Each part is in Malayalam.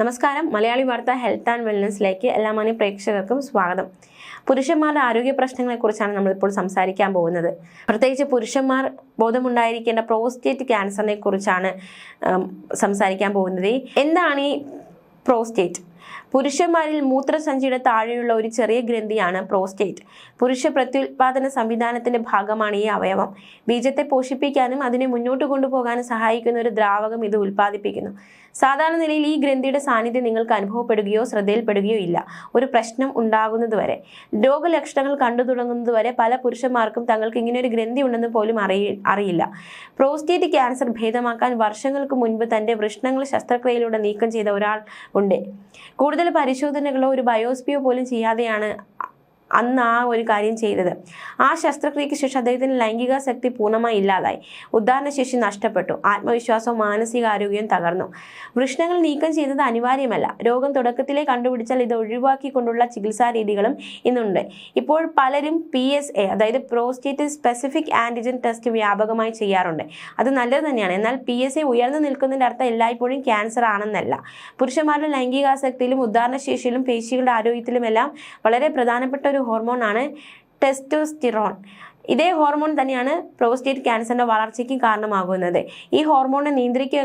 നമസ്കാരം. മലയാളി വാർത്ത ഹെൽത്ത് ആൻഡ് വെൽനസ്സിലേക്ക് എല്ലാ മാന്യ പ്രേക്ഷകർക്കും സ്വാഗതം. പുരുഷന്മാരുടെ ആരോഗ്യ പ്രശ്നങ്ങളെക്കുറിച്ചാണ് നമ്മളിപ്പോൾ സംസാരിക്കാൻ പോകുന്നത്. പ്രത്യേകിച്ച് പുരുഷന്മാർ ബോധമുണ്ടായിരിക്കേണ്ട പ്രോസ്റ്റേറ്റ് ക്യാൻസറിനെ കുറിച്ചാണ് സംസാരിക്കാൻ പോകുന്നത്. എന്താണ് ഈ പ്രോസ്റ്റേറ്റ്? പുരുഷന്മാരിൽ മൂത്രസഞ്ചിയുടെ താഴെയുള്ള ഒരു ചെറിയ ഗ്രന്ഥിയാണ് പ്രോസ്റ്റേറ്റ്. പുരുഷ പ്രത്യുൽപാദന സംവിധാനത്തിന്റെ ഭാഗമാണ് ഈ അവയവം. ബീജത്തെ പോഷിപ്പിക്കാനും അതിനെ മുന്നോട്ട് കൊണ്ടുപോകാനും സഹായിക്കുന്ന ഒരു ദ്രാവകം ഇത് ഉൽപ്പാദിപ്പിക്കുന്നു. സാധാരണ നിലയിൽ ഈ ഗ്രന്ഥിയുടെ സാന്നിധ്യം നിങ്ങൾക്ക് അനുഭവപ്പെടുകയോ ശ്രദ്ധയിൽപ്പെടുകയോ ഇല്ല. ഒരു പ്രശ്നം ഉണ്ടാകുന്നതുവരെ. രോഗലക്ഷണങ്ങൾ കണ്ടു തുടങ്ങുന്നതുവരെ പല പുരുഷന്മാർക്കും തങ്ങൾക്ക് ഇങ്ങനെ ഒരു ഗ്രന്ഥി ഉണ്ടെന്ന് പോലും അറിയി അറിയില്ല. പ്രോസ്റ്റേറ്റ് ക്യാൻസർ ഭേദമാക്കാൻ വർഷങ്ങൾക്ക് മുൻപ് തന്റെ വൃഷ്ണങ്ങൾ ശസ്ത്രക്രിയയിലൂടെ നീക്കം ചെയ്ത ഒരാൾ ഉണ്ട്. കൂടുതൽ പരിശോധനകളോ ഒരു ബയോസ്പിയോ പോലും ചെയ്യാതെയാണ് അന്ന് ആ ഒരു കാര്യം ചെയ്തത്. ആ ശസ്ത്രക്രിയയ്ക്ക് ശേഷം അദ്ദേഹത്തിന് ലൈംഗിക ശക്തി പൂർണമായി ഇല്ലാതായി. ഉദ്ധാരണശേഷി നഷ്ടപ്പെട്ടു. ആത്മവിശ്വാസവും മാനസികാരോഗ്യവും തകർന്നു. വൃഷ്ണങ്ങൾ നീക്കം ചെയ്തത് അനിവാര്യമല്ല. രോഗം തുടക്കത്തിലെ കണ്ടുപിടിച്ചാൽ ഇത് ഒഴിവാക്കിക്കൊണ്ടുള്ള ചികിത്സാ രീതികളും ഇന്നുണ്ട്. ഇപ്പോൾ പലരും പി എസ് എ അതായത് പ്രോസ്റ്റേറ്റ് സ്പെസിഫിക് ആന്റിജൻ ടെസ്റ്റ് വ്യാപകമായി ചെയ്യാറുണ്ട്. അത് നല്ലത് തന്നെയാണ്. എന്നാൽ പി എസ് എ ഉയർന്നു നിൽക്കുന്നതിന്റെ അർത്ഥം എല്ലായ്പ്പോഴും ക്യാൻസർ ആണെന്നല്ല. പുരുഷന്മാരുടെ ലൈംഗികാസക്തിയിലും ഉദ്ധാരണശേഷിയിലും പേശികളുടെ ആരോഗ്യത്തിലുമെല്ലാം വളരെ പ്രധാനപ്പെട്ട ഒരു ഹോർമോണാണ് ടെസ്റ്റോസ്റ്റിറോൺ ഇതേ ഹോർമോൺ തന്നെയാണ് പ്രോസ്റ്റേറ്റ് ക്യാൻസറിന്റെ വളർച്ചയ്ക്ക് കാരണമാകുന്നത്. ഈ ഹോർമോണിനെ നിയന്ത്രിക്കുക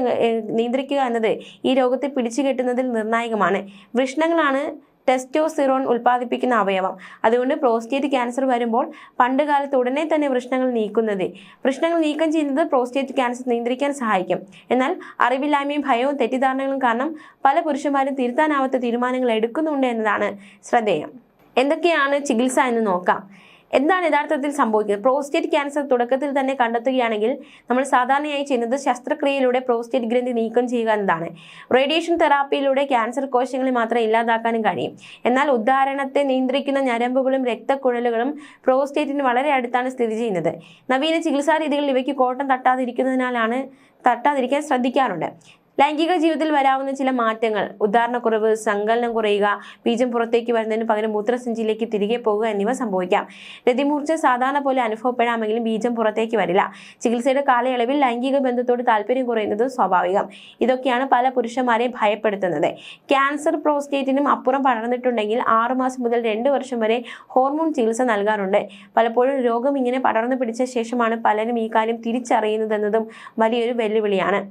നിയന്ത്രിക്കുക എന്നത് ഈ രോഗത്തെ പിടിച്ചു കെട്ടുന്നതിൽ നിർണായകമാണ്. വൃഷ്ണങ്ങളാണ് ടെസ്റ്റോസിറോൺ ഉൽപ്പാദിപ്പിക്കുന്ന അവയവം. അതുകൊണ്ട് പ്രോസ്റ്റേറ്റ് ക്യാൻസർ വരുമ്പോൾ പണ്ട് കാലത്ത് ഉടനെ തന്നെ വൃഷ്ണങ്ങൾ നീക്കുന്നത്. വൃഷ്ണങ്ങൾ നീക്കം ചെയ്യുന്നത് പ്രോസ്റ്റേറ്റ് ക്യാൻസർ നിയന്ത്രിക്കാൻ സഹായിക്കും. എന്നാൽ അറിവില്ലായ്മയും ഭയവും തെറ്റിദ്ധാരണകളും കാരണം പല പുരുഷന്മാരും തിരുത്താനാവാത്ത തീരുമാനങ്ങൾ എടുക്കുന്നുണ്ട് എന്നതാണ് ശ്രദ്ധേയം. എന്തൊക്കെയാണ് ചികിത്സ എന്ന് നോക്കാം. എന്താണ് യഥാർത്ഥത്തിൽ സംഭവിക്കുന്നത്? പ്രോസ്റ്റേറ്റ് ക്യാൻസർ തുടക്കത്തിൽ തന്നെ കണ്ടെത്തുകയാണെങ്കിൽ നമ്മൾ സാധാരണയായി ചെയ്യുന്നത് ശസ്ത്രക്രിയയിലൂടെ പ്രോസ്റ്റേറ്റ് ഗ്രന്ഥി നീക്കം ചെയ്യുക എന്നതാണ്. റേഡിയേഷൻ തെറാപ്പിയിലൂടെ ക്യാൻസർ കോശങ്ങളെ മാത്രം ഇല്ലാതാക്കാനും കഴിയും. എന്നാൽ ഉദാഹരണത്തെ നിയന്ത്രിക്കുന്ന ഞരമ്പുകളും രക്തക്കുഴലുകളും പ്രോസ്റ്റേറ്റിന് വളരെ അടുത്താണ് സ്ഥിതി ചെയ്യുന്നത്. നവീന ചികിത്സാ രീതികളിൽ ഇവയ്ക്ക് കോട്ടം തട്ടാതിരിക്കുന്നതിനാലാണ് തട്ടാതിരിക്കാൻ ശ്രദ്ധിക്കാറുണ്ട്. ലൈംഗിക ജീവിതത്തിൽ വരാവുന്ന ചില മാറ്റങ്ങൾ. ഉദാഹരണക്കുറവ് സങ്കലനം കുറയുക ബീജം പുറത്തേക്ക് വരുന്നതിന് പകരം മൂത്രസഞ്ചിയിലേക്ക് തിരികെ പോകുക എന്നിവ സംഭവിക്കാം. രതിമൂർച്ച സാധാരണ പോലെ അനുഭവപ്പെടാമെങ്കിലും ബീജം പുറത്തേക്ക് വരില്ല. ചികിത്സയുടെ കാലയളവിൽ ലൈംഗിക ബന്ധത്തോട് താല്പര്യം കുറയുന്നത് സ്വാഭാവികം. ഇതൊക്കെയാണ് പല പുരുഷന്മാരെയും ഭയപ്പെടുത്തുന്നത്. ക്യാൻസർ പ്രോസ്റ്റേറ്റിനും അപ്പുറം പടർന്നിട്ടുണ്ടെങ്കിൽ ആറുമാസം മുതൽ രണ്ട് വർഷം വരെ ഹോർമോൺ ചികിത്സ നൽകാറുണ്ട്. പലപ്പോഴും രോഗം ഇങ്ങനെ പടർന്നു പിടിച്ച ശേഷമാണ് പലരും ഈ കാര്യം തിരിച്ചറിയുന്നതെന്നതും വലിയൊരു വെല്ലുവിളിയാണ്.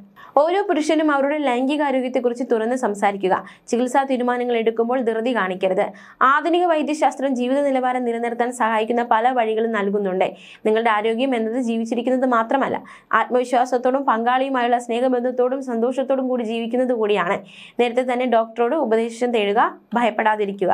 ഓരോ പുരുഷനും അവരുടെ ലൈംഗികാരോഗ്യത്തെക്കുറിച്ച് തുറന്ന് സംസാരിക്കുക. ചികിത്സാ തീരുമാനങ്ങൾ എടുക്കുമ്പോൾ ധൃതി കാണിക്കരുത്. ആധുനിക വൈദ്യശാസ്ത്രം ജീവിത നിലവാരം നിലനിർത്താൻ സഹായിക്കുന്ന പല വഴികളും നൽകുന്നുണ്ട്. നിങ്ങളുടെ ആരോഗ്യം എന്നത് ജീവിച്ചിരിക്കുന്നത് മാത്രമല്ല ആത്മവിശ്വാസത്തോടും പങ്കാളിയുമായുള്ള സ്നേഹബന്ധത്തോടും സന്തോഷത്തോടും കൂടി ജീവിക്കുന്നത് കൂടിയാണ്. നേരത്തെ തന്നെ ഡോക്ടറോട് ഉപദേശം തേടുക ഭയപ്പെടാതിരിക്കുക.